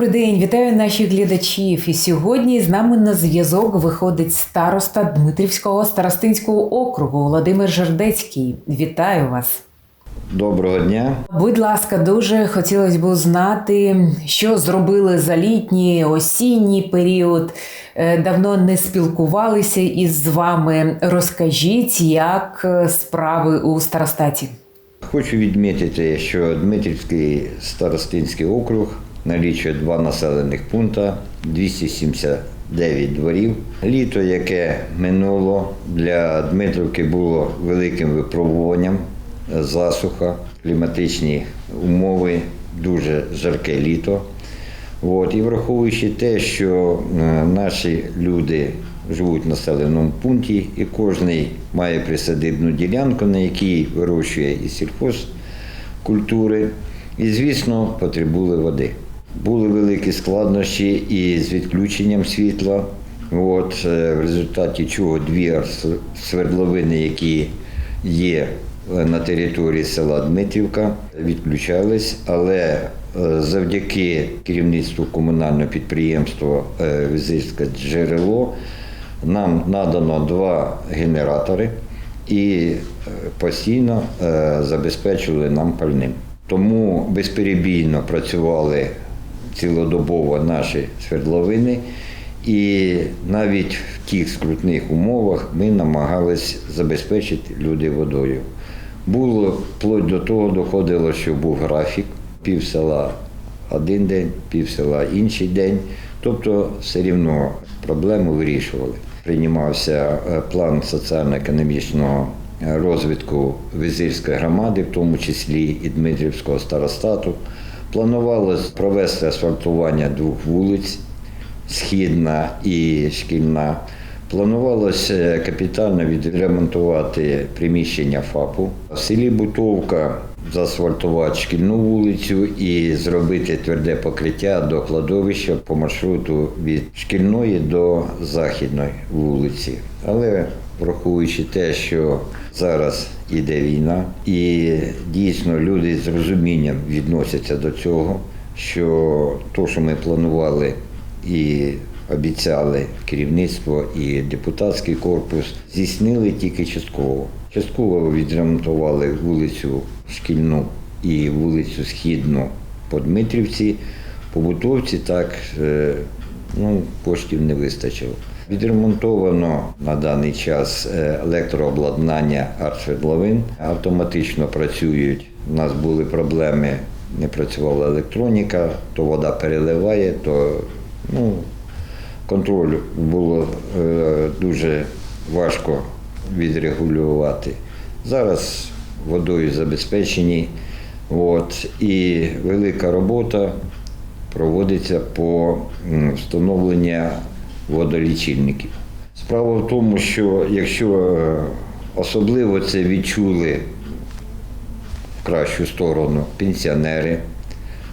Добрий день, вітаю наших глядачів. І сьогодні з нами на зв'язок виходить староста Дмитрівського старостинського округу Володимир Жердецький. Вітаю вас. Доброго дня. Будь ласка, дуже хотілося б знати, що зробили за літній осінній період. Е, Давно не спілкувалися із вами. Розкажіть, як е, справи у старостаті. Хочу відмітити, що Дмитрівський старостинський округ налічує два населених пункти, 279 дворів. Літо, яке минуло для Дмитрівки, було великим випробуванням засуха, кліматичні умови, дуже жарке літо. От, і враховуючи те, що е, наші люди живуть в населеному пункті, і кожен має присадибну ділянку, на якій вирощує і сільхозкультури, і, звісно, потребули води. Були великі складнощі і з відключенням світла. От, е, в результаті чого дві свердловини, які є е, на території села Дмитрівка, відключались, але е, завдяки керівництву комунального підприємства Візирське джерело нам надано два генератори і постійно забезпечували нам пальним. Тому безперебійно працювали цілодобово наші свердловини, і навіть в тих скрутних умовах ми намагались забезпечити людей водою. Було вплоть до того доходило, що був графік пів села один день, пів села інший день. Тобто все рівно проблему вирішували. Приймався е, план соціально-економічного розвитку Визирської громади, в тому числі і Дмитрівського старостату. Планувалось провести асфальтування двох вулиць східна і шкільна. Планувалося капітально відремонтувати приміщення ФАПу. В селі Бутовка заасфальтувати шкільну вулицю і зробити тверде покриття до кладовища по маршруту від шкільної до західної вулиці. Але враховуючи те, що зараз іде війна, і дійсно люди з розумінням відносяться до цього, що то, що ми планували і обіцяли керівництво і депутатський корпус, здійснили тільки частково. Частково відремонтували вулицю шкільну і вулицю Східну по Дмитрівці, по Бутовці так е, ну, коштів не вистачило. Відремонтовано на даний час е, електрообладнання артсвердловин. Автоматично працюють. У нас були проблеми, не працювала електроніка, то вода переливає, то ну, контроль було е, дуже важко відрегулювати. Зараз водою забезпечені. От, і велика робота проводиться по встановленню водолічильників. Справа в тому, що якщо е, особливо це відчули в кращу сторону пенсіонери,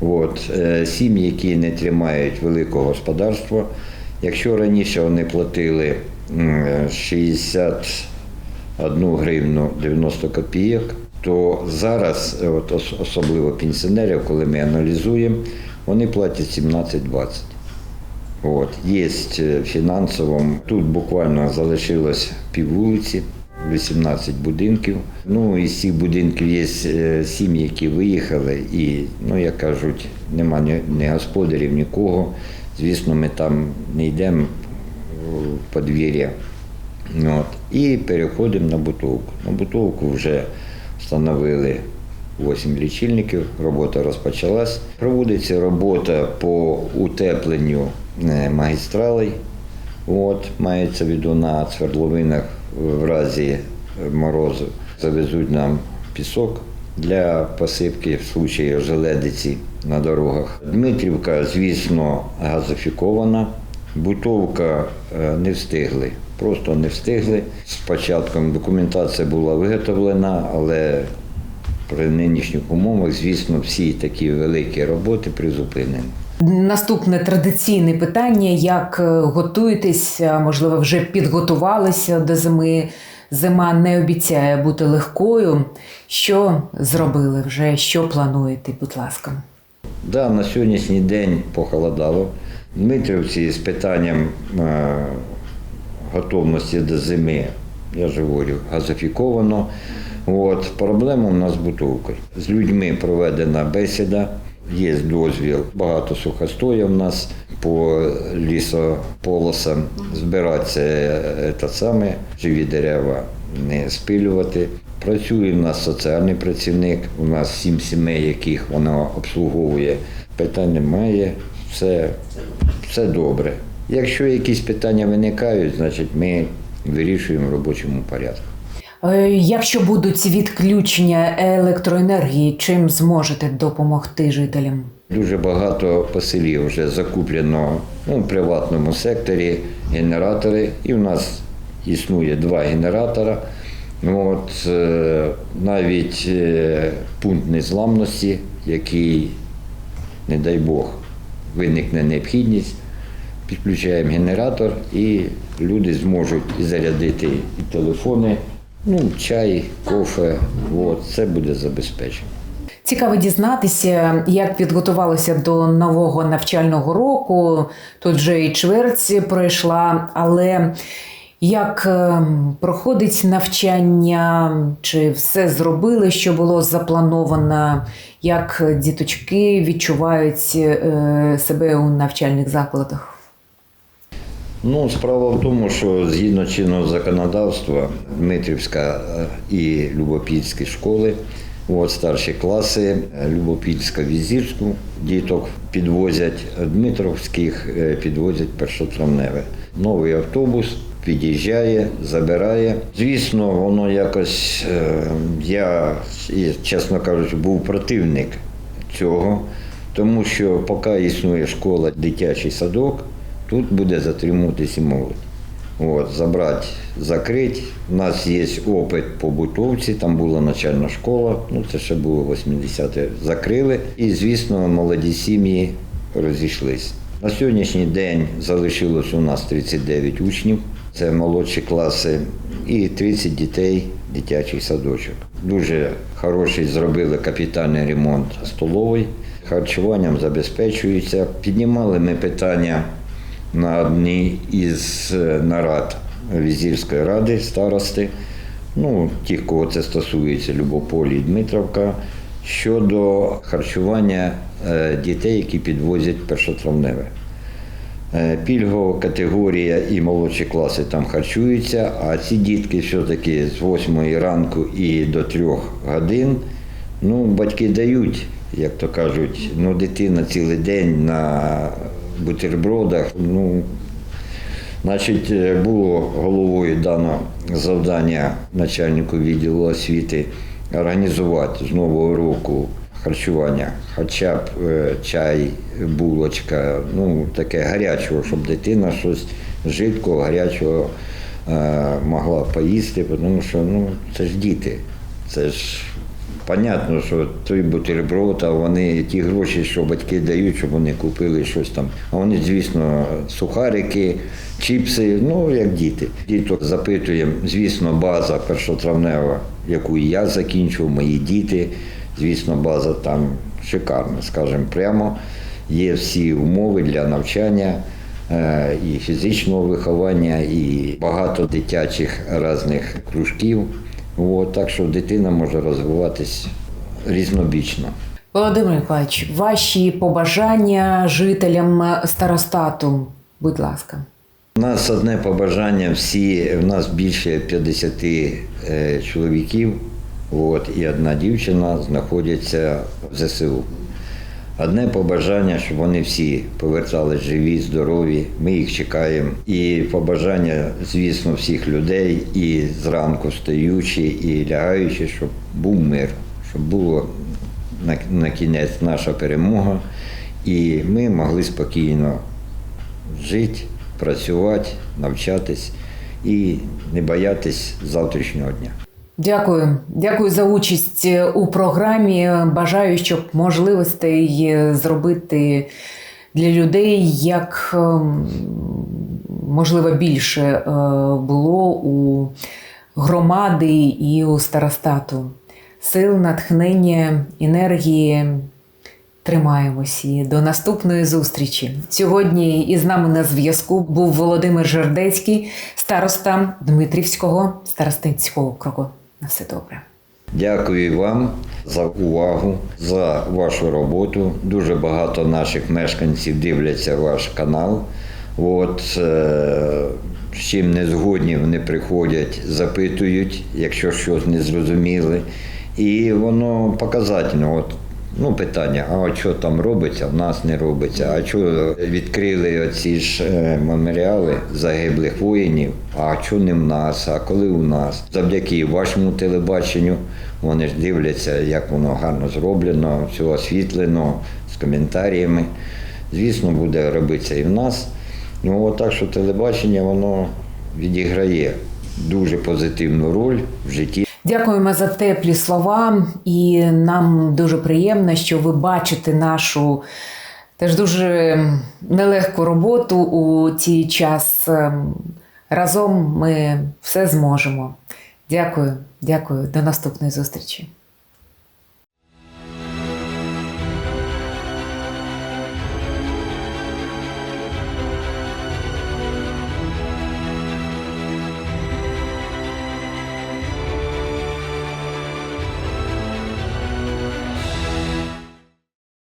от, е, сім'ї, які не тримають великого господарства. Якщо раніше вони платили 61 гривну 90 копійок, то зараз, е, от особливо пенсіонерів, коли ми аналізуємо, вони платять 17-20. От, є е, фінансово. Тут буквально залишилось піввулиці, 18 будинків. Ну, із цих будинків є е, сім'ї, які виїхали, і, ну, як кажуть, нема ні, господарів, нікого. Звісно, ми там не йдемо подвір'я. От, і переходимо на бутовку. На бутовку вже встановили 8 лічильників, робота розпочалась. Проводиться робота по утепленню е, магістралей. От, мається в виду на свердловинах в разі морозу. Завезуть нам пісок для посипки в случаї желедиці на дорогах. Дмитрівка, звісно, газифікована. Бутовка е, не встигли, просто не встигли. Спочатку документація була виготовлена, але при нинішніх умовах, звісно, всі такі великі роботи призупинені. Наступне традиційне питання: як е, готуєтесь, можливо, вже підготувалися до зими. Зима не обіцяє бути легкою. Що зробили вже? Що плануєте, будь ласка? Да, на сьогоднішній день похолодало. Дмитрівці з питанням е, готовності до зими, я ж говорю, газифіковано. От, проблема у нас з бутовкою. З людьми проведена бесіда, є дозвіл, багато сухостоя в нас по лісополосам. Збиратися е, саме, живі дерева не спилювати. Працює в нас соціальний працівник, у нас сім сімей, яких вона обслуговує. Питань немає, все, все добре. Якщо якісь питання виникають, значить ми вирішуємо в робочому порядку. Е, Якщо будуть відключення електроенергії, чим зможете допомогти жителям? Дуже багато по селі вже закуплено ну, в приватному секторі генератори, і в нас існує два генератора. От, е, навіть е, пункт незламності, який, не дай Бог, виникне необхідність, підключаємо генератор і люди зможуть і зарядити і телефони, ну, чай, кофе. От, це буде забезпечено. Цікаво дізнатися, як підготувалися до нового навчального року. Тут вже і чверть пройшла, але як е, проходить навчання, чи все зробили, що було заплановано, як діточки відчувають е, себе у навчальних закладах? Ну, справа в тому, що згідно чинного законодавства Дмитрівська е, і Любопільські школи, от старші класи, е, Любопільська візірську діток підвозять, Дмитровських підвозять першотравневе. Новий автобус під'їжджає, забирає. Звісно, воно якось, е, я, чесно кажучи, був противник цього, тому що поки існує школа, дитячий садок, тут буде затримуватись і молодь. От, забрати, закрити. У нас є опит по бутовці, там була начальна школа, ну це ще було 80-те, закрили. І, звісно, молоді сім'ї розійшлись. На сьогоднішній день залишилось у нас 39 учнів, це молодші класи, і 30 дітей, дитячий садочок. Дуже хороший зробили капітальний ремонт столовий, харчуванням забезпечується. Піднімали ми питання на одній із е, нарад Візірської ради старости, ну, тих, кого це стосується, Любополі і Дмитровка, щодо харчування е, дітей, які підвозять першотравневе. Е, Пільгова категорія і молодші класи там харчуються, а ці дітки все-таки з 8 ранку і до 3 годин, ну, батьки дають, як то кажуть, ну, дитина цілий день на бутербродах. Ну, Значить, е, було головою дано завдання начальнику відділу освіти організувати з нового року харчування, хоча б е, чай, булочка, ну таке гарячого, щоб дитина щось жидкого, гарячого е, могла поїсти, тому що ну, це ж діти. Це ж Понятно, що той бутерброд, а вони ті гроші, що батьки дають, щоб вони купили щось там. А вони, звісно, сухарики, чіпси, ну як діти. Діток запитуємо, звісно, база першотравнева, яку я закінчив, мої діти. Звісно, база там шикарна, скажімо прямо. Є всі умови для навчання. е, І фізичного виховання, і багато дитячих різних кружків. От, так що дитина може розвиватись різнобічно. Володимир Миколаївич, ваші побажання жителям старостату, будь ласка. У нас одне побажання, всі, в нас більше 50 е, чоловіків, от, і одна дівчина знаходяться в ЗСУ. Одне побажання, щоб вони всі повертались живі, здорові. Ми їх чекаємо. І побажання, звісно, всіх людей, і зранку встаючи, і лягаючи, щоб був мир, щоб було на, на кінець наша перемога, і ми могли спокійно жити, працювати, навчатись і не боятись завтрашнього дня. Дякую, дякую за участь у програмі. Бажаю, щоб можливостей зробити для людей як ем, можливо більше е, було у громади і у старостату. Сил, натхнення, енергії Тримаємось і до наступної зустрічі. Сьогодні із нами на зв'язку був Володимир Жердецький, староста Дмитрівського старостинського округу. На все добре. Дякую вам за увагу, за вашу роботу. Дуже багато наших мешканців дивляться ваш канал. От, е, з чим не згодні, вони приходять, запитують, якщо щось не зрозуміли. І воно показательно. От, ну, питання, а що там робиться, в нас не робиться. А що відкрили оці ж е, меморіали загиблих воїнів, а що не в нас, а коли у нас? Завдяки вашому телебаченню вони ж дивляться, як воно гарно зроблено, все освітлено, з коментарями. Звісно, буде робитися і в нас. Ну, так що телебачення воно відіграє дуже позитивну роль в житті Дякуємо за теплі слова, і нам дуже приємно, що ви бачите нашу теж дуже нелегку роботу у цей час. Ем, Разом ми все зможемо. Дякую, дякую. До наступної зустрічі.